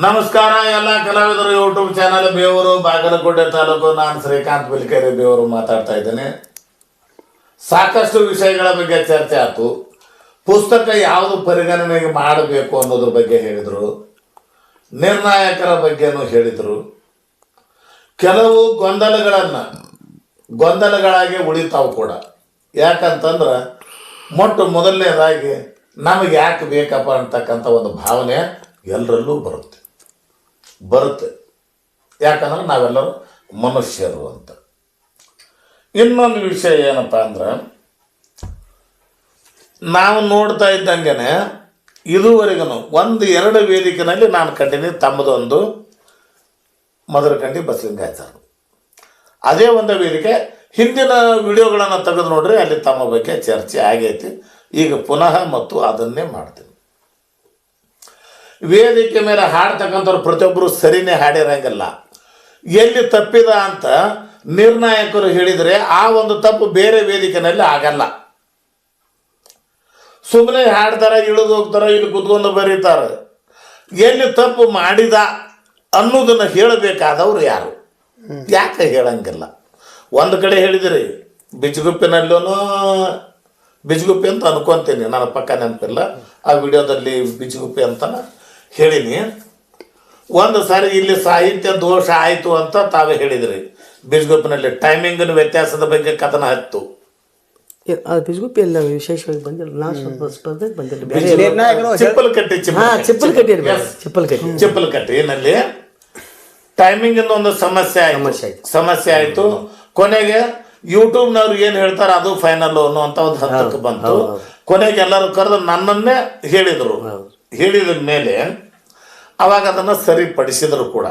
ನಮಸ್ಕಾರ ಎಲ್ಲ ಕಲಾವಿದರು ಯೂಟ್ಯೂಬ್ ಚಾನಲ್ ಬೇವರು, ಬಾಗಲಕೋಟೆ ತಾಲೂಕು. ನಾನು ಶ್ರೀಕಾಂತ್ ಬಿಲ್ಕೇರಿ ಬೇವರು ಮಾತಾಡ್ತಾ ಇದ್ದೇನೆ. ಸಾಕಷ್ಟು ವಿಷಯಗಳ ಬಗ್ಗೆ ಚರ್ಚೆ ಆಯ್ತು. ಪುಸ್ತಕ ಯಾವುದು ಪರಿಗಣನೆಗೆ ಮಾಡಬೇಕು ಅನ್ನೋದ್ರ ಬಗ್ಗೆ ಹೇಳಿದರು. ನಿರ್ಣಾಯಕರ ಬಗ್ಗೆನೂ ಹೇಳಿದರು. ಕೆಲವು ಗೊಂದಲಗಳನ್ನು, ಗೊಂದಲಗಳಾಗಿ ಉಳಿತಾವು ಕೂಡ. ಯಾಕಂತಂದ್ರೆ, ಮೊಟ್ಟ ಮೊದಲನೇದಾಗಿ ನಮಗೆ ಯಾಕೆ ಬೇಕಪ್ಪ ಅಂತಕ್ಕಂಥ ಒಂದು ಭಾವನೆ ಎಲ್ಲರಲ್ಲೂ ಬರುತ್ತೆ. ಬರುತ್ತೆ. ಯಾಕಂದ್ರೆ ನಾವೆಲ್ಲರೂ ಮನುಷ್ಯರು ಅಂತ. ಇನ್ನೊಂದು ವಿಷಯ ಏನಪ್ಪ ಅಂದ್ರೆ, ನಾವು ನೋಡ್ತಾ ಇದ್ದಂಗೆನೆ ಇದುವರೆಗೂ ಒಂದು ಎರಡು ವೇದಿಕೆನಲ್ಲಿ ನಾನು ಕಂಡಿನಿ, ತಮ್ಮದೊಂದು ಮಧುರಕಂಡಿ ಬಸಲಿಂಗಾಚಾರ ಅದೇ ಒಂದು ವೇದಿಕೆ, ಹಿಂದಿನ ವಿಡಿಯೋಗಳನ್ನು ತೆಗೆದು ನೋಡ್ರಿ, ಅಲ್ಲಿ ತಮ್ಮ ಬಗ್ಗೆ ಚರ್ಚೆ ಆಗೈತಿ. ಈಗ ಪುನಃ ಮತ್ತು ಅದನ್ನೇ ಮಾಡ್ತೀನಿ. ವೇದಿಕೆ ಮೇಲೆ ಹಾಡ್ತಕ್ಕಂಥವ್ರು ಪ್ರತಿಯೊಬ್ಬರು ಸರಿನೇ ಹಾಡಿರಂಗಿಲ್ಲ. ಎಲ್ಲಿ ತಪ್ಪಿದ ಅಂತ ನಿರ್ಣಾಯಕರು ಹೇಳಿದರೆ ಆ ಒಂದು ತಪ್ಪು ಬೇರೆ ವೇದಿಕೆನಲ್ಲಿ ಆಗಲ್ಲ. ಸುಮ್ಮನೆ ಹಾಡ್ತಾರೆ, ಇಳಿದು ಹೋಗ್ತಾರ, ಇಲ್ಲಿ ಕುತ್ಕೊಂಡು ಬರೀತಾರೆ. ಎಲ್ಲಿ ತಪ್ಪು ಮಾಡಿದ ಅನ್ನೋದನ್ನು ಹೇಳಬೇಕಾದವ್ರು ಯಾರು? ಯಾಕೆ ಹೇಳಂಗಿಲ್ಲ? ಒಂದು ಕಡೆ ಹೇಳಿದಿರಿ ಬಿಜಗುಪ್ಪಿನಲ್ಲೂ ಬಿಜಗುಪ್ಪಿ ಅಂತ ಅನ್ಕೊಂತೀನಿ, ನನ್ನ ಪಕ್ಕ ನೆನಪಿಲ್ಲ. ಆ ವಿಡಿಯೋದಲ್ಲಿ ಬಿಜಗುಪ್ಪಿ ಅಂತ ಹೇಳಿನಿ. ಒಂದು ಸಾರಿ ಇಲ್ಲಿ ಸಾಹಿತ್ಯ ದೋಷ ಆಯಿತು ಅಂತ ತಾವೇ ಹೇಳಿದ್ರಿ. ಬಿಜ್ಗುಪ್ಪಿನಲ್ಲಿ ಟೈಮಿಂಗಿನ ವ್ಯತ್ಯಾಸದ ಬಗ್ಗೆ ಕಥನ ಹತ್ತು. ಬಿಜುಗುಪ್ಪಿ ಎಲ್ಲ ವಿಶೇಷವಾಗಿ ಬಂದಿಲ್ಲ. ನಾವು ಸ್ವಲ್ಪ ಸ್ಪರ್ಧೆಗೆ ಬಂದಿಲ್ಲ ಚಿಪ್ಪಲ್ ಕಟ್ಟಿ ಚಿಪ್ಪಲ್ ಕಟ್ಟಿ. ಚಿಪ್ಪಲ್ ಕಟ್ಟಿ ಚಿಪ್ಪಲ್ ಕಟ್ಟಿನಲ್ಲಿ ಟೈಮಿಂಗ್ ಒಂದು ಸಮಸ್ಯೆ ಆಯ್ತು. ಸಮಸ್ಯೆ ಆಯಿತು. ಕೊನೆಗೆ ಯೂಟ್ಯೂಬ್ನವ್ರು ಏನು ಹೇಳ್ತಾರೆ ಅದು ಫೈನಲ್ ಅಂತ ಒಂದು ಹಂತಕ್ಕೆ ಬಂತು. ಕೊನೆಗೆ ಎಲ್ಲರೂ ಕರೆದು ನನ್ನನ್ನೇ ಹೇಳಿದರು. ಹೇಳಿದ ಮೇಲೆ ಅವಾಗ ಅದನ್ನು ಸರಿಪಡಿಸಿದರು ಕೂಡ.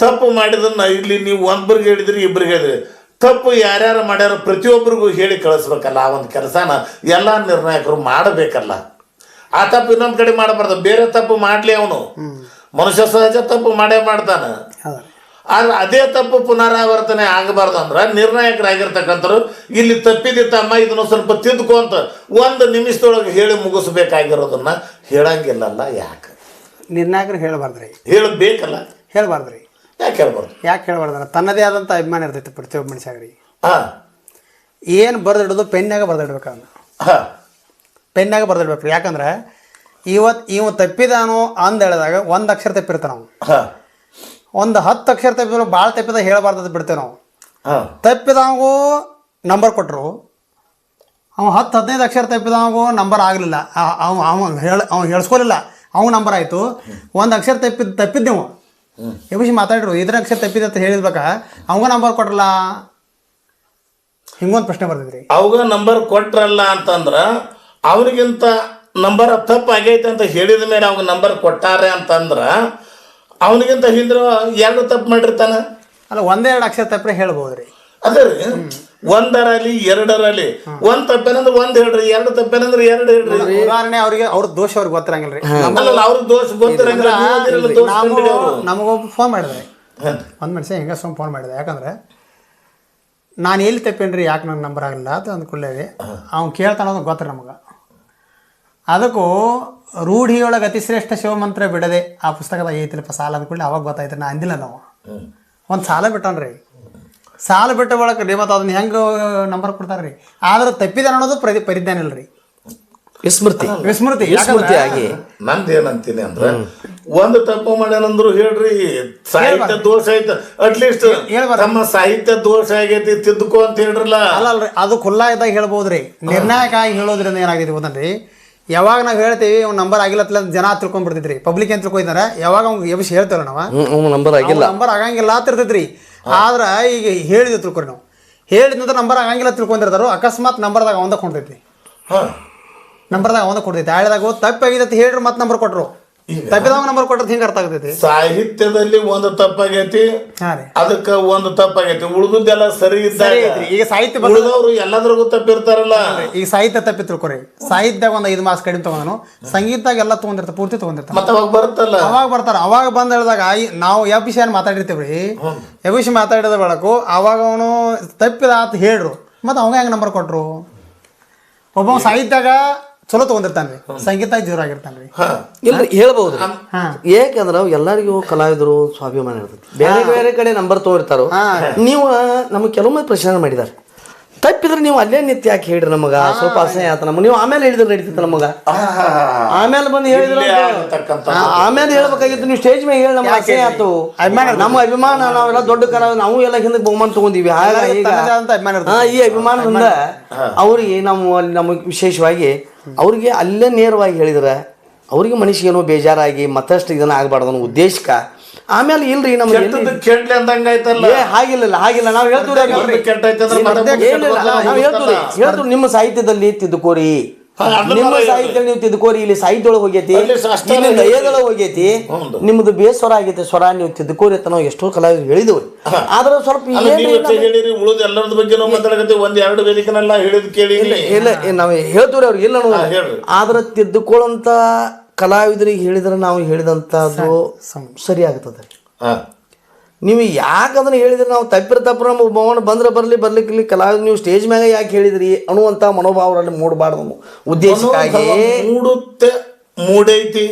ತಪ್ಪು ಮಾಡಿದನ್ನು ಇಲ್ಲಿ ನೀವು ಒಬ್ಬರಿಗೆ ಹೇಳಿದ್ರಿ ಇಬ್ಬರಿಗೆ ಹೇಳಿದ್ರಿ. ತಪ್ಪು ಯಾರ್ಯಾರು ಮಾಡ್ಯಾರ ಪ್ರತಿಯೊಬ್ಬರಿಗೂ ಹೇಳಿ ಕಳಿಸ್ಬೇಕಲ್ಲ ಆ ಒಂದು ಕೆಲಸನ. ಎಲ್ಲ ನಿರ್ಣಾಯಕರು ಮಾಡಬೇಕಲ್ಲ. ಆ ತಪ್ಪು ಇನ್ನೊಂದು ಕಡೆ ಮಾಡಬಾರ್ದು. ಬೇರೆ ತಪ್ಪು ಮಾಡಲಿ ಅವನು. ಮನುಷ್ಯ ಸಹಜ ತಪ್ಪು ಮಾಡೇ ಮಾಡ್ತಾನೆ. ಆದ್ರೆ ಅದೇ ತಪ್ಪು ಪುನರಾವರ್ತನೆ ಆಗಬಾರ್ದು ಅಂದ್ರೆ ನಿರ್ಣಾಯಕರಾಗಿರ್ತಕ್ಕಂಥವ್ರು ಇಲ್ಲಿ ತಪ್ಪಿದಿತ್ತಮ್ಮ ಇದನ್ನು ಸ್ವಲ್ಪ ತಿದ್ದುಕೊಂತ ಒಂದು ನಿಮಿಷದೊಳಗೆ ಹೇಳಿ ಮುಗಿಸ್ಬೇಕಾಗಿರೋದನ್ನ ಹೇಳಂಗಿಲ್ಲಲ್ಲ ಯಾಕೆ? ನಿರ್ಣಾಯಕರು ಹೇಳಬಾರ್ದ್ರಿ. ಹೇಳಬೇಕಲ್ಲ? ಹೇಳಬಾರ್ದ್ರಿ. ಯಾಕೆ ಹೇಳ್ಬಾರ್ದು? ಯಾಕೆ ಹೇಳಬಾರ್ದ್ರ ತನ್ನದೇ ಆದಂಥ ಅಭಿಮಾನ ಇರ್ತೈತೆ ಪ್ರತಿಯೊಬ್ಬ ಮನುಷ್ಯಾಗ್ರಿ ಹಾಂ. ಏನು ಬರ್ದಿಡೋದು ಪೆನ್ನಾಗ ಬರೆದಿಡ್ಬೇಕು ಅವನು. ಹಾಂ. ಪೆನ್ನಾಗ ಬರ್ದಿಡ್ಬೇಕು. ಯಾಕಂದ್ರೆ ಇವತ್ತು ಇವ ತಪ್ಪಿದಾನು ಅಂದ ಹೇಳಿದಾಗ ಒಂದು ಅಕ್ಷರ ತಪ್ಪಿರ್ತಾನ ನಾವು ಹಾಂ. ಒಂದು ಹತ್ತು ಅಕ್ಷರ ತಪ್ಪಿದ್ರು ಭಾಳ ತಪ್ಪಿದ ಹೇಳಬಾರ್ದು ಬಿಡ್ತೇವೆ ನಾವು. ತಪ್ಪಿದವಗೂ ನಂಬರ್ ಕೊಟ್ಟರು ಅವ ಹತ್ತು ಹದಿನೈದು ಅಕ್ಷರ ತಪ್ಪಿದವಗೂ ನಂಬರ್ ಆಗಲಿಲ್ಲ. ಅವ ಅವ ಹೇಳ ಅವ ಹೇಳ್ಸ್ಕೊಲಿಲ್ಲ. ಅವ್ನು ನಂಬರ್ ಆಯಿತು. ಒಂದು ಅಕ್ಷರ ತಪ್ಪಿದ್ ನೀವು ಎಬಿಸಿ ಮಾತಾಡಿರು ಇದ್ರ ಅಕ್ಷರ ತಪ್ಪಿದೆ ಅಂತ ಹೇಳಿದ್ಬೇಕ. ಅವಂಗ ನಂಬರ್ ಕೊಟ್ರಲ್ಲ? ಹಿಂಗೊಂದು ಪ್ರಶ್ನೆ ಬರ್ತಿದ್ರಿ ಅವಾಗ ನಂಬರ್ ಕೊಟ್ರಲ್ಲ ಅಂತಂದ್ರ ಅವನಿಗಿಂತ ನಂಬರ್ ತಪ್ಪು ಆಗೈತೆ ಅಂತ ಹೇಳಿದ ಮೇಲೆ ಅವಾಗ ನಂಬರ್ ಕೊಟ್ಟಾರೆ ಅಂತಂದ್ರ ಅವನಿಗಿಂತ ಹಿಂದ್ರ ಎರಡು ತಪ್ಪು ಮಾಡಿರ್ತಾನ? ಅಲ್ಲ ಒಂದೆರಡು ಅಕ್ಷರ ತಪ್ಪರೆ ಹೇಳ್ಬೋದ್ರಿ. ಅದೇ ರೀ. ಒಂದರಲ್ಲಿ ಎರಡರಲ್ಲಿ. ಒಂದ್ ತಪ್ಪೇನಂದ್ರೆ ಒಂದ್ ಹೇಳ್ರಿ ಎರಡು ತಪ್ಪೇನಂದ್ರೆ ಎರಡು ಹೇಳ್ರಿ. ಉದಾಹರಣೆ ಅವ್ರಿಗೆ ಅವ್ರ ದೋಷ ಅವ್ರಿಗೆ ಗೊತ್ತಿರಂಗಿಲ್ರಿ. ಅವ್ರ ದೋಷ ಗೊತ್ತಿರಂಗಿಲ್ಲ. ನಮಗೊಬ್ಬ ಫೋನ್ ಮಾಡಿದೆ. ಒಂದ್ ಮನ್ಸ ಮನುಷ್ಯ ಹೆಂಗ ಸುಮ್ಮ ಫೋನ್ ಮಾಡಿದೆ. ಯಾಕಂದ್ರೆ ನಾನು ಎಲ್ಲಿ ತಪ್ಪೇನ್ರಿ ಯಾಕೆ ನನ್ನ ನಂಬರ್ ಆಗಲಿಲ್ಲ ಅಂತ ಅಂದ್ಕೊಳ್ಳೇವಿ ಅವ್ನು ಕೇಳ್ತಾನೋದು ಗೊತ್ತ್ರಿ ನಮಗೆ. ಅದಕ್ಕೂ ರೂಢಿಯೊಳಗೆ ಅತಿಶ್ರೇಷ್ಠ ಶಿವಮಂತ್ರ ಬಿಡದೆ ಆ ಪುಸ್ತಕದಾಗ ಐತಿಲ್ಲಪ್ಪ ಸಾಲ ಅಂದ್ಕೊಳ್ಳಿ ಅವಾಗ ಗೊತ್ತಾಯ್ತು ನಾ ಅಂದಿಲ್ಲ ನಾವು. ಒಂದು ಸಾಲ ಬಿಟ್ಟನ್ರಿ. ಸಾಲ ಬಿಟ್ಟ ಬಳಕ ರೀ ಮತ್ತು ಅದನ್ನ ಹೆಂಗೆ ನಂಬರ್ ಕೊಡ್ತಾರ್ರಿ? ಆದ್ರೆ ತಪ್ಪಿದೆ ಅನ್ನೋದು ಪ್ರತಿ ಪರಿಜ್ಞಾನ ಇಲ್ರಿ ವಿಸ್ಮೃತಿ. ವಿಸ್ಮೃತಿ ವಿಸ್ಮೃತಿ. ಆಗಿ ನಂದು ಏನಂತೀನಿ ಅಂದ್ರೆ ಒಂದು ತಪ್ಪು ಮಾಡ್ಯಾನಂದ್ರು ಹೇಳ್ರಿ ಸಾಹಿತ್ಯ ದೋಷ ಐತ ಅಟ್ಲೀಸ್ಟ್ ನಮ್ಮ ಸಾಹಿತ್ಯ ದೋಷ ಆಗೈತಿ ತಿದ್ದುಕೋ ಅಂತ ಹೇಳ್ರಲ್ಲ. ಅಲ್ಲ ಅಲ್ರಿ ಅದು ಖುಲ್ಲಾ ಇದ್ದಾಗ ಹೇಳ್ಬೋದು ರೀ ನಿರ್ಣಾಯಕ ಆಗಿ ಹೇಳೋದ್ರಿಂದ ಏನಾಗೈತಿ ಗೊತ್ತನ್ರಿ? ಯಾವಾಗ ನಾವು ಹೇಳ್ತೀವಿ ಅವ್ನ ನಂಬರ್ ಆಗಿಲ್ಲತ್ತಲ್ಲ ಅಂತ ಜನ ತಿಳ್ಕೊಂಡ್ಬಿಡ್ತೈತ್ರಿ ಪಬ್ಲಿಕ್ ಏನ್ ತಿಳ್ಕೊಯ್ತಾರ ಯಾವಾಗ ಅವ್ನಿಗೆ ಎಬ್ಬಿಸಿ ಹೇಳ್ತಾರ ನಾವು? ನಂಬರ್ ಆಗಿಲ್ಲ. ನಂಬರ್ ಆಗಂಗಿಲ್ಲ ಅಂತ ಇರ್ತೈತ್ರಿ. ಆದ್ರೆ ಈಗ ಹೇಳಿದ್ವಿ ತಿಳ್ಕೊರಿ ನಾವು. ಹೇಳಿದ ನಂತರ ನಂಬರ್ ಆಗಂಗಿಲ್ಲ ತಿಳ್ಕೊಂಡಿರ್ತಾರೋ ಅಕಸ್ಮಾತ್ ನಂಬರ್ದಾಗ ಒಂದ ಕೊಂಡೈತಿ ಹಾ. ನಂಬರ್ದಾಗ ಒಂದ ಕೊಡ್ತೈತಿ ಹೇಳಿದಾಗ ತಪ್ಪಾಗಿದೆ ಅಂತ ಹೇಳ್ರಿ ಮತ್ತೆ ನಂಬರ್ ಕೊಟ್ರು. ತಪ್ಪಿದವಾಗ ನಂಬರ್ ಕೊಟ್ಟರೆ ಹಿಂಗೆ ಅರ್ಥ ಆಗ್ತೈತಿ. ಸಾಹಿತ್ಯದಲ್ಲಿ ಒಂದು ತಪ್ಪಾಗೈತಿ ಅದಕ್ಕೆ ಒಂದು ತಪ್ಪಾಗೈತಿ. ಉಳಿದದ್ದೆಲ್ಲ ಸರಿ ಸರಿ ಇದ್ದಾಗ ಈಗ ಸಾಹಿತ್ಯ ಉಳಿದವರು ಎಲ್ಲದ್ರಾಗೂ ತಪ್ಪಿರ್ತಾರಲ್ಲ. ಈ ಸಾಹಿತ್ಯ ತಪ್ಪಿ ತಿಳ್ಕೊರಿ ಸಾಹಿತ್ಯದಾಗ ಒಂದು ಐದು ಮಾರ್ಕ್ಸ್ ಕಡಿಮೆ ತಗೊಂಡನು. ಸಂಗೀತದಾಗ ಎಲ್ಲ ತೊಗೊಂಡಿರ್ತಾರೆ ಪೂರ್ತಿ ತಗೊಂಡಿರ್ತಾರೆ ಮತ್ತೆ ಅವಾಗ ಬರುತ್ತಲ್ಲ. ಅವಾಗ ಬರ್ತಾರ. ಅವಾಗ ಬಂದ ಹೇಳಿದಾಗ ನಾವು ಯಾವ ವಿಷಯ ಮಾತಾಡಿರ್ತೀವ್ರಿ ಯಾವ ವಿಷಯ ಮಾತಾಡಿದ ಬೆಳಕು ಅವಾಗ ಅವನು ತಪ್ಪಿದ ಆತ ಹೇಳ್ರು. ಮತ್ತೆ ಅವಾಗ ಹೆಂಗೆ ನಂಬರ್ ಕೊಟ್ರು? ಒಬ್ಬ ಸಾಹಿತ್ಯಾಗ ಚಲೋ ತಗೊಂಡಿರ್ತಾನ್ರಿ. ಸಂಗೀತ ಜೋರ್ ಆಗಿರ್ತಾನ್ರಿ ಇಲ್ಲ ಹೇಳ್ಬಹುದು. ಯಾಕಂದ್ರೆ ಎಲ್ಲರಿಗೂ ಕಲಾವಿದರು ಸ್ವಾಭಿಮಾನ ಇರ್ತೈತಿ. ಬೇರೆ ಬೇರೆ ಕಡೆ ನಂಬರ್ ತಗೋರ್ತಾರೋ ನೀವು ನಮಗೆ ಕೆಲವೊಮ್ಮೆ ಪ್ರಶ್ನೆ ಮಾಡಿದಾರೆ. ತಪ್ಪಿದ್ರೆ ನೀವು ಅಲ್ಲೇ ನಿತ್ಯ ಯಾಕೆ ಹೇಳ್ರಿ ನಮಗ? ಸ್ವಲ್ಪ ಅಸಹ್ಯ ಆತ ನಮಗೆ ನೀವು ಆಮೇಲೆ ಹೇಳಿದ್ರೆ ನಡೀತಿತ್ತು ನಮಗ. ಆಮೇಲೆ ಬಂದು ಹೇಳಿದ್ರೆ ಆಮೇಲೆ ಹೇಳ್ಬೇಕಾಗಿತ್ತು ನೀವು ಸ್ಟೇಜ್ ಮೇಲೆ ಹೇಳಿ ನಮ್ಗೆ ಅಸಹ್ಯ ಆಯ್ತು ನಮ್ಮ ಅಭಿಮಾನ ನಾವೆಲ್ಲ ದೊಡ್ಡ ಕರ ನಾವು ಎಲ್ಲ ಹಿಂದಕ್ಕೆ ಬಹುಮಾನ ತಗೊಂಡಿವಿ. ಹಾಗಾಗಿ ಈ ಅಭಿಮಾನದಿಂದ ಅವ್ರಿಗೆ ನಾವು ಅಲ್ಲಿ ನಮಗೆ ವಿಶೇಷವಾಗಿ ಅವ್ರಿಗೆ ಅಲ್ಲೇ ನೇರವಾಗಿ ಹೇಳಿದ್ರೆ ಅವ್ರಿಗೆ ಏನೋ ಬೇಜಾರಾಗಿ ಮತ್ತಷ್ಟು ಇದನ್ನ ಆಗಬಾರ್ದು ಅನ್ನೋ ಉದ್ದೇಶಕ್ಕೆ ಆಮೇಲೆ ಇಲ್ರಿ ಕೆಟ್ಟದ್ದು ಕೆಡ್ಲಿ ಅಂದಂಗಾಯ್ತಲ್ಲ ಏ ಹಾಗಿಲ್ಲ ಹಾಗಿಲ್ಲ. ನಾವು ಹೇಳ್ತೀವಿ ಏನಿಲ್ಲ ನಾವು ಹೇಳ್ತೀವಿ ಹೇಳ್ತೀವಿ ನಿಮ್ಮ ಸಾಹಿತ್ಯದಲ್ಲಿ ತಿದ್ದುಕೋರಿ ನಿಮ್ಮ ಸಾಹಿತ್ಯ ನೀವು ತಿದ್ದುಕೋರಿ ಇಲ್ಲಿ ಸಾಹಿತ್ಯದೊಳಗೆ ಹೋಗೈತಿ ಇಲ್ಲಿ ಲಯದೊಳಗೆ ಹೋಗೈತಿ. ನಿಮ್ದು ಬೇಸರ ಆಗೈತಿ ಸ್ವರ ನೀವು ತಿದ್ದುಕೋರಿ ಅಂತ ನಾವು ಎಷ್ಟೋ ಕಲಾವಿದರು ಹೇಳಿದ್ವಿ. ಆದ್ರೆ ಸ್ವಲ್ಪ ಹೇಳಿರಿ ಉಳಿದ ಎಲ್ಲರದ ಬಗ್ಗೆ ನಾವು ಮಾತಾಡಕತ್ತೀವಿ. ಒಂದ್ ಎರಡು ವೇದಿಕೆನೆಲ್ಲ ಹೇಳಿದ್ ಕೇಳಿ ಇಲ್ಲ ನಾವು ಹೇಳ್ತೀವ್ರಿ ಅವ್ರಿಗೆ ಇಲ್ಲ. ಆದ್ರೆ ತಿದ್ದುಕೊಳ್ಳಂತ ಕಲಾವಿದರಿಗೆ ಹೇಳಿದ್ರೆ ನಾವು ಹೇಳಿದಂಥದ್ದು ಸರಿ ಆಗ್ತದೆ ಹಾ. ನೀವು ಯಾಕೆ ಅದನ್ನ ಹೇಳಿದ್ರೆ ನಾವು ತಪ್ಪಿರ ತಪ್ಪರ ನಮ್ಮ ಭವನ ಬಂದ್ರೆ ಬರಲಿ ಬರ್ಲಿಕ್ಕಿಲ್ಲ ಕಲಾವಿದ ನೀವು ಸ್ಟೇಜ್ ಮ್ಯಾಗ ಯಾಕೆ ಹೇಳಿದ್ರಿ ಅನ್ನುವಂಥ ಮನೋಭಾವರಲ್ಲಿ ಮೂಡಬಾರ್ದು ಉದ್ದೇಶಕ್ಕಾಗಿ ಮೂಡುತ್ತೆ ಮೂಡೈತಿ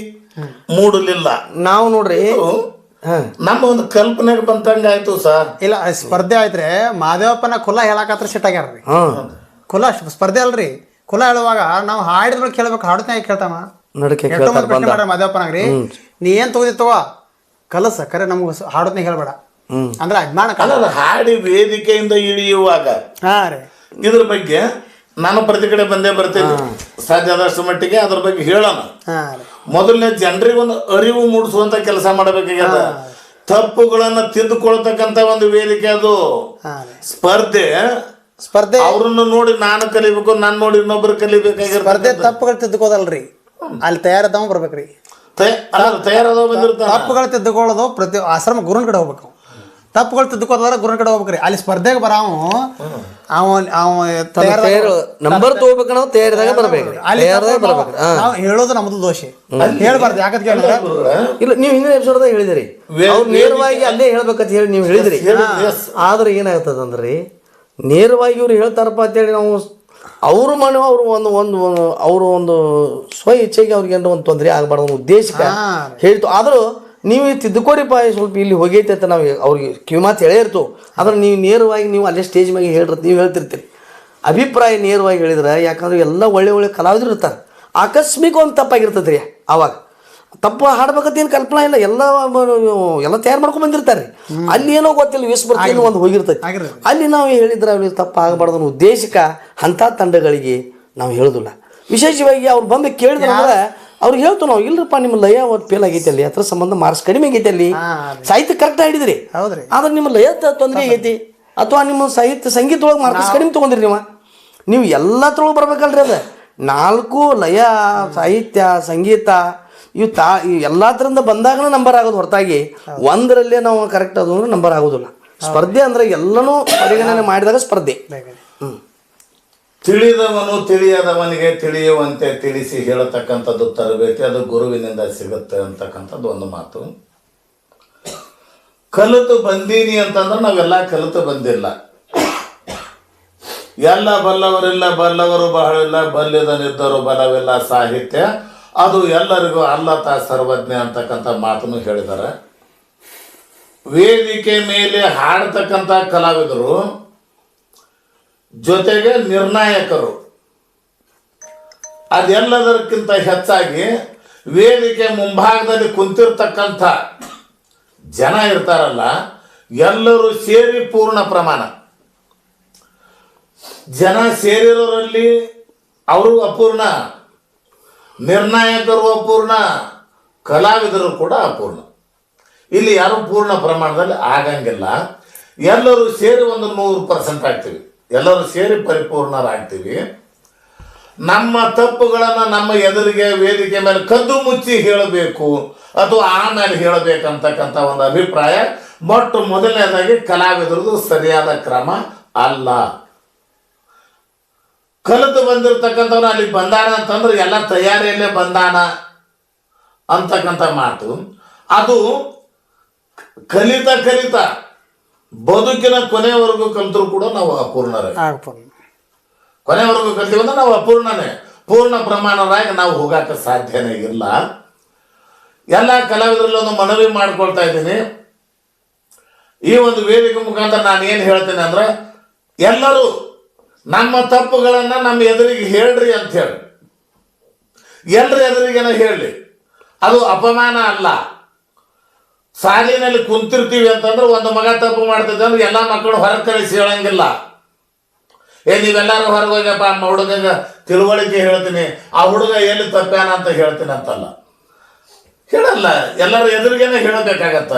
ಮೂಡಲಿಲ್ಲ. ನಾವು ನೋಡ್ರಿ ನಮ್ಮ ಒಂದು ಕಲ್ಪನೆಗೆ ಬಂತಂಗ ಆಯ್ತು ಸರ್. ಇಲ್ಲ ಸ್ಪರ್ಧೆ ಆಯ್ತ್ರೆ ಮಾದೇವಪ್ಪನ ಕುಲ ಹೇಳಕತ್ರ ಸೆಟ್ ಆಗ್ಯಾರ್ರಿ. ಕುಲ ಸ್ಪರ್ಧೆ ಅಲ್ರಿ. ಕುಲ ಹೇಳುವಾಗ ನಾವು ಹಾಡಿದ್ರು ಕೇಳ್ಬೇಕು ಹಾಡುತ್ತೆ ಕೇಳ್ತಾವ ನಡಕೆ ಕೇಳ್ತಾರೆ ಬಂದ ನೀ ಏನ್ ತಗೋದಿತ್ತವ ಕಲಸ ಕರೆ ನಮ್ಗೆ ಹಾಡೋದ್ನ ಹೇಳ್ಬೇಡ. ಅಂದ್ರೆ ಅಜ್ಞಾನ ಕಲ. ಹಾಡಿ ವೇದಿಕೆಯಿಂದ ಇಳಿಯುವಾಗ ಹಾ ರೀ. ಇದ್ರ ಬಗ್ಗೆ ನಾನು ಪ್ರತಿ ಕಡೆ ಬಂದೇ ಬರ್ತೇನೆ ಸಾಧ್ಯ ಆದಷ್ಟು ಮಟ್ಟಿಗೆ ಅದ್ರ ಬಗ್ಗೆ ಹೇಳೋಣ. ಮೊದಲನೇ ಜನರಿಗೆ ಒಂದು ಅರಿವು ಮೂಡಿಸುವಂತ ಕೆಲಸ ಮಾಡಬೇಕಾಗ್ಯದ. ತಪ್ಪುಗಳನ್ನ ತಿದ್ದುಕೊಳ್ತಕ್ಕಂತ ಒಂದು ವೇದಿಕೆ ಅದು. ಸ್ಪರ್ಧೆ. ಸ್ಪರ್ಧೆ. ಅವ್ರನ್ನ ನೋಡಿ ನಾನು ಕಲಿಬೇಕು ನಾನು ನೋಡಿ ಇನ್ನೊಬ್ರು ಸ್ಪರ್ಧೆ ಕಲಿಬೇಕಾಗಿರ್ತದೆ ತಪ್ಪುಗಳು ತಿದ್ದುಕೋದಲ್ರಿ ಅಲ್ಲಿ ತಯಾರದವ ಬರ್ಬೇಕ್ರಿ. ತಪ್ಪುಗಳು ತಿದ್ದುಕೊಳ್ಳೋದು ಪ್ರತಿ ಆಶ್ರಮ ಗುರುನ ಕಡೆ ಹೋಗ್ಬೇಕು. ತಪ್ಪುಗಳು ತಿದ್ದುಕೋದ್ರ ಗುರುನ್ ಕಡೆ ಹೋಗ್ಬೇಕ್ರಿ. ಅಲ್ಲಿ ಸ್ಪರ್ಧೆಗೆ ಬರಾವ ಅವ ಅವ ತಯಾರದ- ನಂಬರ್ ತಗೋಬೇಕನ್ನೋ ತಯಾರಿದಾಗ ಬರಬೇಕು. ಅಲ್ಲಿ ಬರ್ಬೇಕು. ನಾವು ಹೇಳೋದು ನಮ್ದು ದೋಷ. ಹೇಳ್ಬಾರ್ದು. ಯಾಕಂತ ಕೇಳಿದ್ರೆ ಇಲ್ಲ ನೀವು ಹಿಂದಿನ ಎಪಿಸೋಡ್ದಾಗ ಹೇಳಿದಿರಿ. ನೇರವಾಗಿ ಅಲ್ಲೇ ಹೇಳ್ಬೇಕಂತ ಹೇಳಿ ನೀವು ಹೇಳಿದಿರಿ. ಆದ್ರೆ ಏನಾಗ್ತದಂದ್ರಿ ನೇರವಾಗಿ ಇವ್ರು ಹೇಳ್ತಾರಪ್ಪ ಅಂತೇಳಿ ನಾವು ಅವ್ರ ಮನೆ ಅವರು ಒಂದು ಒಂದು ಅವರು ಒಂದು ಸ್ವ ಇಚ್ಛೆಗೆ ಅವ್ರಿಗೆ ಏನೋ ಒಂದು ತೊಂದರೆ ಆಗಬಾರ್ದು ಅನ್ನೋ ಉದ್ದೇಶಕ್ಕೆ. ಹೇಳ್ತು. ಆದರೂ ನೀವು ತಿದ್ದುಕೋರಿಪ್ಪ ಸ್ವಲ್ಪ ಇಲ್ಲಿ ಹೋಗೈತೆ ಅಂತ ನಾವು ಅವ್ರಿಗೆ ಕಿವಿ ಮಾತು ಹೇಳೇ ಇರ್ತೀವಿ ಆದ್ರೆ ನೀವು ನೇರವಾಗಿ ನೀವು ಅಲ್ಲೇ ಸ್ಟೇಜ್ ಮ್ಯಾಗೆ ಹೇಳಿರ್ತ ನೀವು ಹೇಳ್ತಿರ್ತೀರಿ. ಅಭಿಪ್ರಾಯ ನೇರವಾಗಿ ಹೇಳಿದ್ರೆ ಯಾಕಂದ್ರೆ ಎಲ್ಲ ಒಳ್ಳೆ ಒಳ್ಳೆ ಕಲಾವಿದರು ಇರ್ತಾರೆ. ಆಕಸ್ಮಿಕ ಒಂದು ತಪ್ಪಾಗಿರ್ತದೆ ರೀ ಆವಾಗ ತಪ್ಪು ಹಾಡ್ಬೇಕಂತ ಏನು ಕಲ್ಪನಾ ಇಲ್ಲ. ಎಲ್ಲ ಎಲ್ಲ ತಯಾರು ಮಾಡ್ಕೊಂಡ್ ಬಂದಿರ್ತಾರೆ. ಅಲ್ಲಿ ಏನೋ ಗೊತ್ತಿಲ್ಲ ವಿಸ್ಮೃತಿ ಒಂದು ಹೋಗಿರ್ತೈತಿ. ಅಲ್ಲಿ ನಾವು ಹೇಳಿದ್ರೆ ಅವ್ರಿಗೆ ತಪ್ಪು ಆಗಬಾರ್ದು ಅನ್ನೋ ಉದ್ದೇಶಕ್ಕೆ ಅಂಥ ತಂಡಗಳಿಗೆ ನಾವು ಹೇಳೋದಿಲ್ಲ. ವಿಶೇಷವಾಗಿ ಅವ್ರು ಬಂದು ಕೇಳಿದ್ರೆ ಅವ್ರಿಗೆ ಹೇಳ್ತು ನಾವು ಇಲ್ರಪ್ಪ ನಿಮ್ಮ ಲಯ ಅವ್ರು ಫೇಲ್ ಆಗೈತೆ ಅಲ್ಲಿ. ಅದ್ರ ಸಂಬಂಧ ಮಾರ್ಕ್ಸ್ ಕಡಿಮೆ ಆಗೈತೆ ಅಲ್ಲಿ. ಸಾಹಿತ್ಯ ಕರೆಕ್ಟ್ ಹಿಡಿದ್ರಿ ಹೌದ್ರಿ. ಆದ್ರೆ ನಿಮ್ಮ ಲಯ ತೊಂದರೆ ಆಗೈತಿ. ಅಥವಾ ನಿಮ್ಮ ಸಾಹಿತ್ಯ ಸಂಗೀತ ಒಳಗೆ ಮಾರ್ಕ್ಸ್ ಕಡಿಮೆ ತೊಗೊಂಡ್ರಿ ನೀವು. ನೀವು ಎಲ್ಲತ್ರೊಳಗೆ ಬರ್ಬೇಕಲ್ರಿ ಅದು. ನಾಲ್ಕು ಲಯ ಸಾಹಿತ್ಯ ಸಂಗೀತ ಇವು ತಾ ಇವು ಎಲ್ಲದರಿಂದ ಬಂದಾಗನ ನಂಬರ್ ಆಗೋದು ಹೊರತಾಗಿ ಒಂದರಲ್ಲೇ ನಾವು ಕರೆಕ್ಟ್ ಅದು ಅಂದ್ರೆ ನಂಬರ್ ಆಗೋದಿಲ್ಲ. ಸ್ಪರ್ಧೆ ಅಂದ್ರೆ ಎಲ್ಲನೂ ಪರಿಗಣನೆ ಮಾಡಿದಾಗ ಸ್ಪರ್ಧೆ. ಹ್ಮ್. ತಿಳಿದವನು ತಿಳಿಯದವನಿಗೆ ತಿಳಿಯುವಂತೆ ತಿಳಿಸಿ ಹೇಳತಕ್ಕಂಥದ್ದು ತರಬೇತಿ ಅದು ಗುರುವಿನಿಂದ ಸಿಗುತ್ತೆ ಅಂತಕ್ಕಂಥದ್ದು ಒಂದು ಮಾತು. ಕಲಿತು ಬಂದೀನಿ ಅಂತಂದ್ರೆ ನಾವೆಲ್ಲ ಕಲಿತು ಬಂದಿಲ್ಲ. ಎಲ್ಲ ಬಲ್ಲವರಿಲ್ಲ ಬಲ್ಲವರು ಬಹಳ ಇಲ್ಲ ಬಲ್ಲಿದನಿದ್ದರು ಬಲವಿಲ್ಲ ಸಾಹಿತ್ಯ. ಅದು ಎಲ್ಲರಿಗೂ ಅಲ್ಲತ ಸರ್ವಜ್ಞ ಅಂತಕ್ಕಂಥ ಮಾತನ್ನು ಹೇಳಿದ್ದಾರೆ. ವೇದಿಕೆ ಮೇಲೆ ಹಾಡ್ತಕ್ಕಂಥ ಕಲಾವಿದರು, ಜೊತೆಗೆ ನಿರ್ಣಾಯಕರು. ಅದೆಲ್ಲದಕ್ಕಿಂತ ಹೆಚ್ಚಾಗಿ ವೇದಿಕೆ ಮುಂಭಾಗದಲ್ಲಿ ಕುಂತಿರ್ತಕ್ಕಂಥ ಜನ ಇರ್ತಾರಲ್ಲ, ಎಲ್ಲರೂ ಸೇರಿ ಪೂರ್ಣ ಪ್ರಮಾಣ. ಜನ ಸೇರಿರೋರಲ್ಲಿ ಅವರು ಅಪೂರ್ಣ. ನಿರ್ಣಾಯಕರು ಅಪೂರ್ಣ ಕಲಾವಿದರು ಕೂಡ ಅಪೂರ್ಣ. ಇಲ್ಲಿ ಯಾರು ಪೂರ್ಣ ಪ್ರಮಾಣದಲ್ಲಿ ಆಗಂಗಿಲ್ಲ. ಎಲ್ಲರೂ ಸೇರಿ ಒಂದು ನೂರು ಪರ್ಸೆಂಟ್ ಆಗ್ತೀವಿ. ಎಲ್ಲರೂ ಸೇರಿ ಪರಿಪೂರ್ಣರಾಗ್ತೀವಿ. ನಮ್ಮ ತಪ್ಪುಗಳನ್ನು ನಮ್ಮ ಎದುರಿಗೆ ವೇದಿಕೆ ಮೇಲೆ ಕದ್ದು ಮುಚ್ಚಿ ಹೇಳಬೇಕು. ಅಥವಾ ಆಮೇಲೆ ಹೇಳಬೇಕಂತಕ್ಕಂಥ ಒಂದು ಅಭಿಪ್ರಾಯ. ಮೊಟ್ಟ ಮೊದಲನೇದಾಗಿ ಕಲಾವಿದರದು ಸರಿಯಾದ ಕ್ರಮ ಅಲ್ಲ. ಕಲಿತು ಬಂದಿರತಕ್ಕಂಥವ್ರು ಅಲ್ಲಿ ಬಂದಾನ ಅಂತಂದ್ರೆ ಎಲ್ಲ ತಯಾರಿಯಲ್ಲೇ ಬಂದಾನ ಅಂತಕ್ಕಂಥ ಮಾತು. ಅದು ಕಲಿತ ಕಲಿತ ಬದುಕಿನ ಕೊನೆಯವರೆಗೂ ಕಲಿತರು ಕೂಡ ನಾವು ಅಪೂರ್ಣರೇ. ಕೊನೆಯವರೆಗೂ ಕೊನೆವರೆಗೂ ಕಲ್ತೀವಿ ಅಂದ್ರೆ ನಾವು ಅಪೂರ್ಣನೇ. ಪೂರ್ಣ ಪ್ರಮಾಣರಾಗಿ ನಾವು ಹೋಗಾಕ ಸಾಧ್ಯನೇ ಇಲ್ಲ. ಎಲ್ಲ ಕಲಾವಿದರಲ್ಲಿ ಒಂದು ಮನವಿ ಮಾಡ್ಕೊಳ್ತಾ ಇದ್ದೀನಿ. ಈ ಒಂದು ವೇದಿಕೆ ಮುಖಾಂತರ ನಾನು ಏನು ಹೇಳ್ತೇನೆ ಅಂದ್ರೆ ಎಲ್ಲರೂ ನಮ್ಮ ತಪ್ಪುಗಳನ್ನು ನಮ್ಮ ಎದುರಿಗೆ ಹೇಳ್ರಿ ಅಂತ ಹೇಳಿ. ಎಲ್ಲರ ಎದುರಿಗೇನ ಹೇಳಿ. ಅದು ಅಪಮಾನ ಅಲ್ಲ. ಸಾಲಿನಲ್ಲಿ ಕುಂತಿರ್ತೀವಿ ಅಂತಂದ್ರೆ ಒಂದು ಮಗ ತಪ್ಪು ಮಾಡ್ತಿದ್ದೆ ಅಂದ್ರೆ ಎಲ್ಲ ಮಕ್ಕಳು ಹೊರಗೆ ಕಳಿಸಿ ಹೇಳಂಗಿಲ್ಲ. ಏ, ನೀವೆಲ್ಲರೂ ಹೊರಗೆ ಹೋಗ್ಯಪ್ಪ ನಮ್ಮ ಹುಡುಗಂಗೆ ತಿಳುವಳಿಕೆ ಹೇಳ್ತೀನಿ. ಆ ಹುಡುಗ ಎಲ್ಲಿ ತಪ್ಪಾನ ಅಂತ ಹೇಳ್ತೀನಿ ಅಂತಲ್ಲ. ಹೇಳಲ್ಲ, ಎಲ್ಲರ ಎದುರಿಗೇನೆ ಹೇಳಬೇಕಾಗತ್ತ.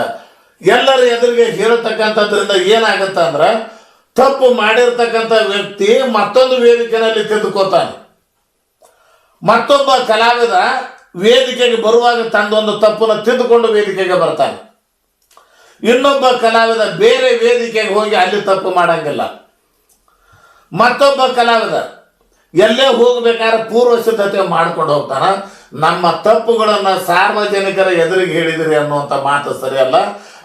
ಎಲ್ಲರ ಎದುರಿಗೆ ಹೇಳತಕ್ಕಂಥದ್ರಿಂದ ಏನಾಗತ್ತ ಅಂದ್ರೆ ತಪ್ಪು ಮಾಡಿರ್ತಕ್ಕಂಥ ವ್ಯಕ್ತಿ ಮತ್ತೊಂದು ವೇದಿಕೆಯಲ್ಲಿ ತಿದ್ದುಕೋತಾನೆ ಮತ್ತೊಬ್ಬ ಕಲಾವಿದ ವೇದಿಕೆಗೆ ಬರುವಾಗ ತಂದೊಂದು ತಪ್ಪನ್ನು ತಿದ್ದುಕೊಂಡು ವೇದಿಕೆಗೆ ಬರ್ತಾನೆ. ಇನ್ನೊಬ್ಬ ಕಲಾವಿದ ಬೇರೆ ವೇದಿಕೆಗೆ ಹೋಗಿ ಅಲ್ಲಿ ತಪ್ಪು ಮಾಡಂಗಿಲ್ಲ. ಮತ್ತೊಬ್ಬ ಕಲಾವಿದ ಎಲ್ಲೇ ಹೋಗ್ಬೇಕಾದ್ರೆ ಪೂರ್ವ ಸಿದ್ಧತೆ ಮಾಡ್ಕೊಂಡು ಹೋಗ್ತಾನ. ನಮ್ಮ ತಪ್ಪುಗಳನ್ನು ಸಾರ್ವಜನಿಕರ ಎದುರಿಗೆ ಹೇಳಿದಿರಿ ಅನ್ನುವಂಥ ಮಾತು ಸರಿಯಲ್ಲ.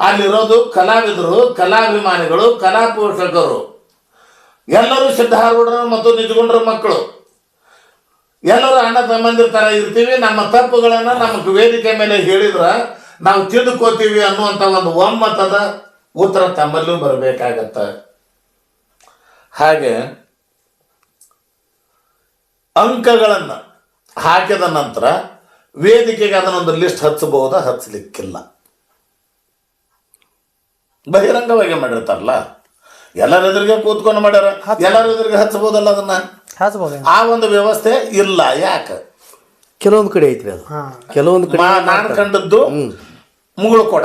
ಅಲ್ಲಿರೋದು ಕಲಾವಿದರು, ಕಲಾಭಿಮಾನಿಗಳು ಕಲಾ ಪೋಷಕರು ಎಲ್ಲರೂ ಸಿದ್ಧಾರೂಢರು ಮತ್ತು ನಿಜಗುಂಡ್ರ ಮಕ್ಕಳು. ಎಲ್ಲರೂ ಅಣ್ಣ ತಮ್ಮಂದಿರ ಥರ ಇರ್ತೀವಿ. ನಮ್ಮ ತಪ್ಪುಗಳನ್ನು ನಮಗೆ ವೇದಿಕೆ ಮೇಲೆ ಹೇಳಿದ್ರೆ ನಾವು ತಿಳಿದುಕೋತೀವಿ ಅನ್ನುವಂಥ ಒಂದು ಒಮ್ಮತದ ಉತ್ತರ ತಮ್ಮಲ್ಲೂ ಬರಬೇಕಾಗತ್ತೆ. ಹಾಗೆ ಅಂಕಗಳನ್ನು ಹಾಕಿದ ನಂತರ ವೇದಿಕೆಗೆ ಅದನ್ನೊಂದು ಲಿಸ್ಟ್ ಹಚ್ಚಬಹುದಾ? ಹಚ್ಚಲಿಕ್ಕಿಲ್ಲ. ಬಹಿರಂಗವಾಗಿ ಮಾಡಿರ್ತಾರಲ್ಲ? ಎಲ್ಲರ ಎದುರಿಗೆ ಕೂತ್ಕೊಂಡು ಮಾಡ್ಯಾರ. ಎಲ್ಲರ ಎದುರಿಗೆ ಹಚ್ಚಬಹುದಲ್ಲ ಅದನ್ನ? ಹಚ್ಬೋದು. ಆ ಒಂದು ವ್ಯವಸ್ಥೆ ಇಲ್ಲ. ಯಾಕೆ? ಕೆಲವೊಂದು ಕಡೆ ಐತ್ರಿ ಅದು. ಕೆಲವೊಂದು ಕಡೆ ನಾನು ಕಂಡದ್ದು ಮುಗುಳು ಕೊಡ.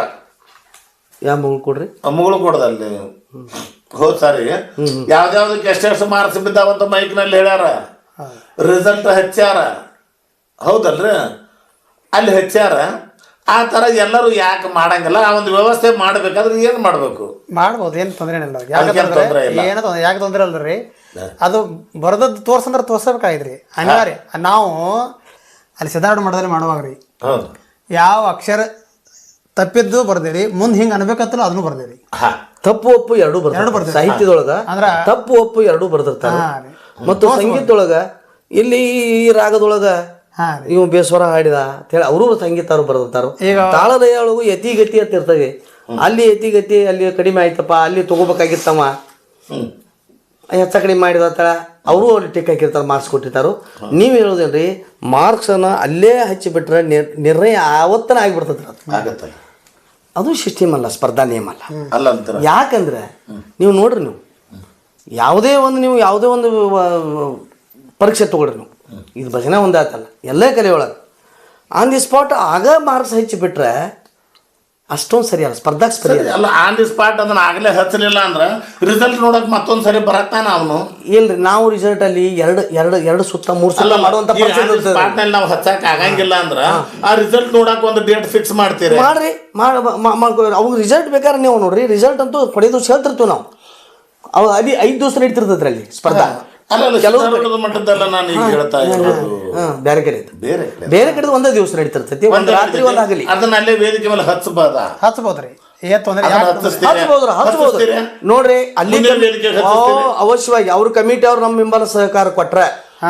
ಯಾವ ಮುಗುಳು ಕೊಡ್ರಿ? ಆ ಮುಗುಳು ಕೊಡದಲ್ಲಿ. ಹೋದ್ ಸಾರಿ ಯಾವ್ದಾವ್ದಕ್ಕೆ ಎಷ್ಟೆಷ್ಟು ಮಾರ್ಕ್ಸ್ ಬಿದ್ದಾವಂತ ಮೈಕ್ನಲ್ಲಿ ಹೇಳ್ಯಾರ. ರಿಸಲ್ಟ್ ಹಚ್ಚಾರ. ಹೌದಲ್ರಿ? ಅಲ್ಲಿ ಹಚ್ಚಾರ. ಆ ಥರ ಎಲ್ಲರೂ ಯಾಕೆ ಮಾಡಂಗಿಲ್ಲ? ಆ ಒಂದು ವ್ಯವಸ್ಥೆ ಮಾಡಬೇಕಾದ್ರೆ ಏನು ಮಾಡಬೇಕು? ಮಾಡ್ಬೋದು ಏನು ತೊಂದರೆ ಇಲ್ಲ. ಏನು ತೊಂದ್ರೆ ಯಾಕೆ ತೊಂದರೆ ಅಲ್ರಿ? ಅದು ಬರೋದದ್ದು ತೋರ್ಸಂದ್ರೆ ತೋರ್ಸಬೇಕಾಗಿದ್ರಿ ಅನಿವಾರ್ಯ. ನಾವು ಅಲ್ಲಿ ಸಿದ್ಧಾರ್ಥ ಮಾಡೋದ್ರಲ್ಲಿ ಮಾಡುವಾಗ ರೀ ಯಾವ ಅಕ್ಷರ ತಪ್ಪಿದ್ದು ಬರ್ದೇರಿ ಮುಂದೆ ಹಿಂಗೆ ಅನ್ಬೇಕತ್ತಲ್ಲ ಅದನ್ನು ಬರ್ದೇರಿ. ತಪ್ಪು ಒಪ್ಪು ಎರಡು ಎರಡು ಬರ್ತದೆ. ಸಾಹಿತ್ಯದೊಳಗ ಅಂದ್ರ- ತಪ್ಪು ಒಪ್ಪು ಎರಡು ಬರ್ದಿರ್ತಾರೆ. ರೀ. ಮತ್ತು ಸಂಗೀತದೊಳಗ ಇಲ್ಲಿ ಈ ರಾಗದೊಳಗ ಹಾಂ ಇವ್ ಬೇಸ್ವರ ಹಾಡಿದ ಅಂತೇಳಿ ಅವರು ಸಂಗೀತಾರು ಬರ್ದಿರ್ತಾರ ಒಳಗು ಯತಿ ಗತಿ ಅಂತ ಇರ್ತದೆ. ಅಲ್ಲಿ ಯತಿ ಗತಿ ಅಲ್ಲಿ ಕಡಿಮೆ ಆಯ್ತಪ್ಪ ಅಲ್ಲಿ ತಗೋಬೇಕಾಗಿತ್ತಮ್ಮ ಹೆಚ್ಚ ಕಡಿಮೆ ಮಾಡಿದ ತಳ ಅವರು ಅಲ್ಲಿ ಟಿಕ್ ಹಾಕಿರ್ತಾರೆ ಮಾರ್ಕ್ಸ್ ಕೊಟ್ಟಿರ್ತಾರೆ. ನೀವು ಹೇಳೋದೇನ್ರಿ ಮಾರ್ಕ್ಸನ್ನು ಅಲ್ಲೇ ಹಚ್ಚಿಬಿಟ್ರೆ ನಿರ್ ನಿರ್ಣಯ ಆವತ್ತನ ಆಗಿಬಿಡ್ತದೆ ಅದು. ಅದು ಸಿಸ್ಟಮ್ ಅಲ್ಲ ಸ್ಪರ್ಧಾ ನಿಯಮ ಅಲ್ಲ. ಅಲ್ಲ ಯಾಕಂದ್ರೆ ನೀವು ನೋಡ್ರಿ ನೀವು. ಯಾವುದೇ ಒಂದು ನೀವು ಯಾವುದೇ ಒಂದು ಪರೀಕ್ಷೆ ತಗೊಳ್ರಿ ನೀವು. ಇದು ಭಜನೆ ಒಂದಾತಲ್ಲ. ಎಲ್ಲ ಕಲೆಯೊಳಗೆ ಆನ್ ದಿ ಸ್ಪಾಟ್ ಆಗ ಮಾರ್ಕ್ಸ್ ಹಚ್ಚಿಬಿಟ್ರೆ ಅಷ್ಟೊಂದು ಸರಿ ಅಲ್ಲ ಸ್ಪರ್ಧಾಕ್ ಸರಿ ಅಲ್ಲ ಆನ್ ದಿ ಸ್ಪಾಟ್ ಅದನ್ನ ಆಗಲೇ ಹಚ್ಚಲಿಲ್ಲ ಅಂದ್ರೆ ರಿಸಲ್ಟ್ ನೋಡಕ್ ಮತ್ತೊಂದು ಸರಿ ಬರತ್ತಾನ ಅವನು? ಇಲ್ರಿ ನಾವು ರಿಸಲ್ಟ್ ಅಲ್ಲಿ ಎರಡು ಎರಡು ಎರಡು ಸುತ್ತ ಮೂರು ಸಲ ಮಾಡುವಂತ ಸ್ಪಾಟ್ನಲ್ಲಿ ಇರ್ತದೆ. ಸ್ಪಾಟ್ನಲ್ಲಿ ನಾವು ಹಚ್ಚಾಕ ಆಗಂಗಿಲ್ಲ ಅಂದ್ರ ಆ ರಿಸಲ್ಟ್ ನೋಡಕ್ ಒಂದು ಡೇಟ್ ಫಿಕ್ಸ್ ಮಾಡ್ತೀರಿ? ಮಾಡ್ರಿ ಅವಾಗ ರಿಸಲ್ಟ್ ಬೇಕಾದ್ರೆ ನೀವು ನೋಡ್ರಿ ರಿಸಲ್ಟ್ ಅಂತೂ ಪಡೆದು ಹೇಳ್ತಿರ್ತೀವಿ ನಾವು. ಅವ ಅಲ್ಲಿ ಐದು ದಿವಸ ನಡೀತಿರ್ತೈತ್ರಿ ಅಲ್ಲಿ ಸ್ಪರ್ಧಾ ಸಿದ್ಧಾರೂಢದ ಮಟ್ಟದಲ್ಲ ನಾನು ಈಗ ಹೇಳ್ತಾ ಇರೋದು. ಬೇರೆ ಕಡೆ ಬೇರೆ ಬೇರೆ ಕಡೆ ಒಂದೇ ದಿವಸ ನಡೀತಿರ್ತೈತಿ ಒಂದು ರಾತ್ರಿ ಒಂದು ಆಗಲಿ. ಅದನ್ನ ಅಲ್ಲೇ ವೇದಿಕೆ ಮೇಲೆ ಹಚ್ಚಬಹುದ ಹಚ್ಬೋದ್ರಿ ಏನ್ ತೊಂದರೆ ಅದನ್ನ ತೊಂದ್ರೆ? ಹಚ್ಚಿಸ್ತೀರಿ? ಹಚ್ಬೋದ್ರ ಹಚ್ಬೋದು ಹಚ್ಚಿಸ್ತೀರಿ? ನೋಡ್ರಿ ಅಲ್ಲಿ ಅವಶ್ಯವಾಗಿ ಅವ್ರ ಕಮಿಟಿ ಅವ್ರು ನಮ್ಮ ಬೆಂಬಲ ಸಹಕಾರ ಕೊಟ್ರೆ.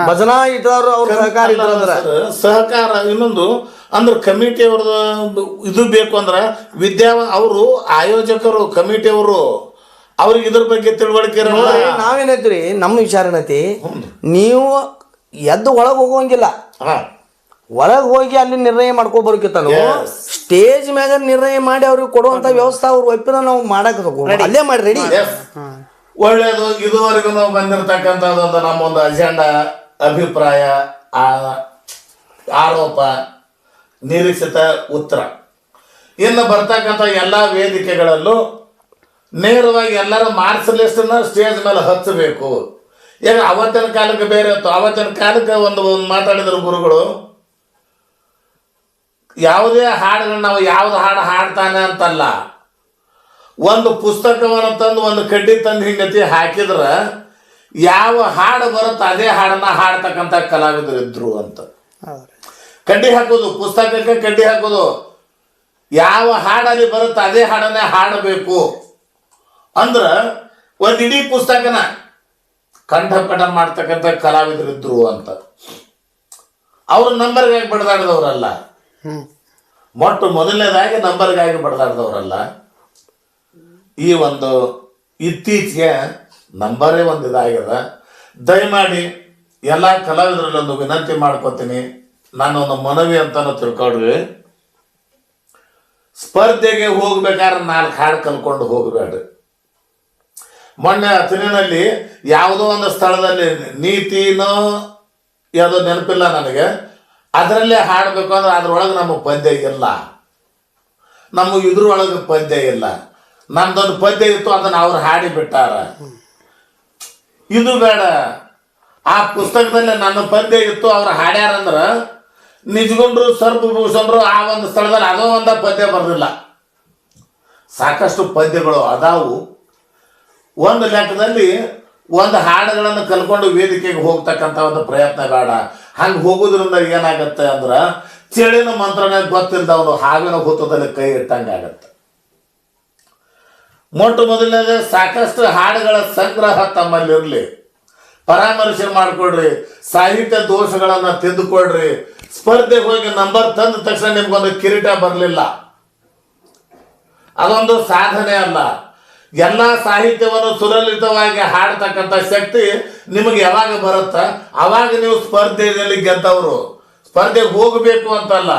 ಭಜನಾ ಇಟ್ಟವ್ರು ಅವ್ರ ಸಹಕಾರ ಇದ್ರು ಅಂದ್ರೆ ಸಹಕಾರ ಇನ್ನೊಂದು ಅಂದ್ರೆ ಕಮಿಟಿ ಅವ್ರದ್ದು ಇದು ಬೇಕು ಅಂದ್ರೆ ವಿದ್ಯಾ ಅವರು ಆಯೋಜಕರು ಕಮಿಟಿ ಅವರು ಅವ್ರಿಗೆ ಇದ್ರ ಬಗ್ಗೆ ತಿಳುವಳಿಕೆ ಇರಲ್ಲ. ನಾವೇನೈತ್ರಿ ನಮ್ಮ ವಿಚಾರ ಏನೈತಿ ನೀವು ಎದ್ದು ಒಳಗೆ ಹೋಗುವಂಗಿಲ್ಲ. ಹಾ. ಒಳಗೆ ಹೋಗಿ ಅಲ್ಲಿ ನಿರ್ಣಯ ಮಾಡ್ಕೊ ಬರೋಕಿತ್ತಾನು Yes. ಸ್ಟೇಜ್ ಮ್ಯಾಗ ನಿರ್ಣಯ ಮಾಡಿ ಅವ್ರಿಗೆ ಕೊಡುವಂತ ವ್ಯವಸ್ಥೆ ಅವ್ರ ಒಪ್ಪಿನ ನಾವು ಮಾಡಕ್ ಅಲ್ಲೇ ಮಾಡಿ ರೆಡಿ. ಒಳ್ಳೇದು ಇದುವರೆಗೂ ನಾವು ಬಂದಿರತಕ್ಕಂಥದ್ದು ನಮ್ಮೊಂದು ನಮ್ಮ ಒಂದು ಅಜೆಂಡಾ ಅಭಿಪ್ರಾಯ ಆರೋಪ ನಿರೀಕ್ಷಿತ ಉತ್ತರ. ಇನ್ನು ಬರ್ತಕ್ಕಂಥ ಎಲ್ಲ ವೇದಿಕೆಗಳಲ್ಲೂ ನೇರವಾಗಿ ಎಲ್ಲರೂ ಮಾರ್ಕ್ಸ್ ಲಿಸ್ಟನ್ನ ಸ್ಟೇಜ್ ಮೇಲೆ ಹಚ್ಚಬೇಕು. ಈಗ ಅವತ್ತಿನ ಕಾಲಕ್ಕೆ ಬೇರೆ ಇತ್ತು? ಅವತ್ತಿನ ಕಾಲಕ್ಕೆ ಒಂದು ಒಂದು ಮಾತಾಡಿದ್ರು ಗುರುಗಳು. ಯಾವುದೇ ಹಾಡುಗಳನ್ನ ನಾವು ಯಾವ್ದು ಹಾಡು ಹಾಡ್ತಾನೆ ಅಂತಲ್ಲ. ಒಂದು ಪುಸ್ತಕವನ್ನು ತಂದು ಒಂದು ಕಡ್ಡಿ ತಂದು ಹಿಂಗತಿ ಹಾಕಿದ್ರೆ ಯಾವ ಹಾಡು ಬರುತ್ತೆ ಅದೇ ಹಾಡನ್ನ ಹಾಡ್ತಕ್ಕಂಥ ಕಲಾವಿದರು ಇದ್ರು ಅಂತ. ಕಡ್ಡಿ ಹಾಕೋದು ಪುಸ್ತಕಕ್ಕೆ ಕಡ್ಡಿ ಹಾಕೋದು. ಯಾವ ಹಾಡಲ್ಲಿ ಬರುತ್ತೆ ಅದೇ ಹಾಡನ್ನೇ ಹಾಡಬೇಕು. ಅಂದ್ರೆ ಒಂದು ಇಡೀ ಪುಸ್ತಕನ ಕಂಠಪಟ ಮಾಡ್ತಕ್ಕಂಥ ಕಲಾವಿದರು ಇದ್ದರು ಅಂತ. ಅವ್ರ ನಂಬರ್ಗಾಗಿ ಬಡದಾಡಿದವರಲ್ಲ ಮೊಟ್ಟ ಮೊದಲನೇದಾಗಿ ನಂಬರ್ಗಾಗಿ ಬಡದಾಡಿದವರಲ್ಲ ಈ ಒಂದು ಇತ್ತೀಚೆಗೆ ನಂಬರೇ ಒಂದು ಇದಾಗ್ಯದ. ದಯಮಾಡಿ ಎಲ್ಲ ಕಲಾವಿದರಲ್ಲೊಂದು ವಿನಂತಿ ಮಾಡ್ಕೋತೀನಿ. ನಾನು ಒಂದು ಮನವಿ ಅಂತಾನು ತಿಳ್ಕೊಡ್ರಿ ಸ್ಪರ್ಧೆಗೆ ಹೋಗ್ಬೇಕಾದ್ರೆ ನಾಲ್ಕು ಹಾಡು ಕಲ್ಕೊಂಡು ಹೋಗಬೇಡ್ರಿ. ಮೊನ್ನೆ ಅತನಿನಲ್ಲಿ ಯಾವುದೋ ಒಂದು ಸ್ಥಳದಲ್ಲಿ ನೀತಿನೋ ಯಾವುದೋ ನೆನಪಿಲ್ಲ ನನಗೆ. ಅದರಲ್ಲೇ ಹಾಡಬೇಕು ಅಂದ್ರೆ ಅದ್ರೊಳಗೆ ನಮಗೆ ಪದ್ಯ ಇಲ್ಲ. ನಮಗೆ ಇದ್ರೊಳಗೆ ಪದ್ಯ ಇಲ್ಲ. ನಮ್ದೊಂದು ಪದ್ಯ ಇತ್ತು, ಅದನ್ನ ಅವ್ರು ಹಾಡಿ ಬಿಟ್ಟಾರ. ಇದು ಬೇಡ. ಆ ಪುಸ್ತಕದಲ್ಲಿ ನನ್ನ ಪದ್ಯ ಇತ್ತು, ಅವ್ರು ಹಾಡ್ಯಾರಂದ್ರ ನಿಜಗೊಂಡ್ರು ಸರ್ಪಭೂಷಣರು ಆ ಒಂದು ಸ್ಥಳದಲ್ಲಿ ಅದೋ ಒಂದ ಪದ್ಯ ಬರಲಿಲ್ಲ ಸಾಕಷ್ಟು ಪದ್ಯಗಳು ಅದಾವು. ಒಂದು ಲೆಕ್ಕದಲ್ಲಿ ಒಂದು ಹಾಡುಗಳನ್ನು ಕಲ್ಕೊಂಡು ವೇದಿಕೆಗೆ ಹೋಗ್ತಕ್ಕಂಥ ಒಂದು ಪ್ರಯತ್ನ ಬೇಡ. ಹಂಗೆ ಹೋಗೋದ್ರಿಂದ ಏನಾಗತ್ತೆ ಅಂದ್ರೆ ಚಳಿನ ಮಂತ್ರನೇ ಗೊತ್ತಿಲ್ಲದವನು ಹಾವಿನ ಹುತ್ತದಲ್ಲಿ ಕೈ ಇಟ್ಟಂಗೆ ಆಗತ್ತೆ. ಮೊಟ್ಟ ಮೊದಲನೇ ಸಾಕಷ್ಟು ಹಾಡುಗಳ ಸಂಗ್ರಹ ತಮ್ಮಲ್ಲಿರಲಿ. ಪರಾಮರ್ಶೆ ಮಾಡಿಕೊಡ್ರಿ, ಸಾಹಿತ್ಯ ದೋಷಗಳನ್ನು ತಿದ್ದುಕೊಡ್ರಿ ಸ್ಪರ್ಧೆಗೆ ಹೋಗಿ ನಂಬರ್ ತಂದ ತಕ್ಷಣ ನಿಮ್ಗೊಂದು ಕಿರೀಟ ಬರಲಿಲ್ಲ. ಅದೊಂದು ಸಾಧನೆ ಅಲ್ಲ. ಎಲ್ಲ ಸಾಹಿತ್ಯವನ್ನು ಸುಲಲಿತವಾಗಿ ಹಾಡ್ತಕ್ಕಂಥ ಶಕ್ತಿ ನಿಮಗೆ ಯಾವಾಗ ಬರುತ್ತ? ಅವಾಗ ನೀವು ಸ್ಪರ್ಧೆಯಲ್ಲಿ ಗೆದ್ದವರು. ಸ್ಪರ್ಧೆಗೆ ಹೋಗಬೇಕು ಅಂತಲ್ಲ.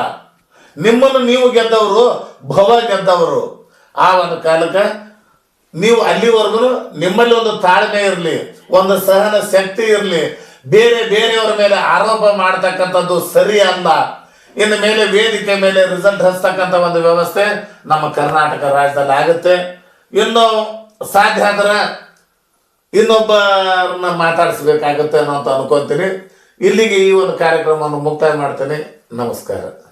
ನಿಮ್ಮನ್ನು ನೀವು ಗೆದ್ದವರು, ಭವ ಗೆದ್ದವರು. ಆ ಒಂದು ಕಾಲಕ್ಕೆ, ನೀವು ಅಲ್ಲಿವರೆಗೂ ನಿಮ್ಮಲ್ಲಿ ಒಂದು ತಾಳ್ಮೆ ಇರಲಿ, ಒಂದು ಸಹನ ಶಕ್ತಿ ಇರಲಿ, ಬೇರೆ ಬೇರೆಯವರ ಮೇಲೆ ಆರೋಪ ಮಾಡ್ತಕ್ಕಂಥದ್ದು ಸರಿ ಅಲ್ಲ. ಇನ್ನು ಮೇಲೆ ವೇದಿಕೆ ಮೇಲೆ ರಿಸಲ್ಟ್ ಹಚ್ತಕ್ಕಂಥ ಒಂದು ವ್ಯವಸ್ಥೆ ನಮ್ಮ ಕರ್ನಾಟಕ ರಾಜ್ಯದಲ್ಲಿ ಆಗುತ್ತೆ ಇನ್ನು ಸಾಧ್ಯ ಆದ್ರೆ ಇನ್ನೊಬ್ಬರನ್ನ ಮಾತಾಡಿಸ್ಬೇಕಾಗುತ್ತೆ ಅನ್ನೋ ಅಂತ ಅನ್ಕೊಂತೀನಿ. ಇಲ್ಲಿಗೆ ಈ ಒಂದು ಕಾರ್ಯಕ್ರಮವನ್ನು ಮುಕ್ತಾಯ ಮಾಡ್ತೀನಿ. ನಮಸ್ಕಾರ.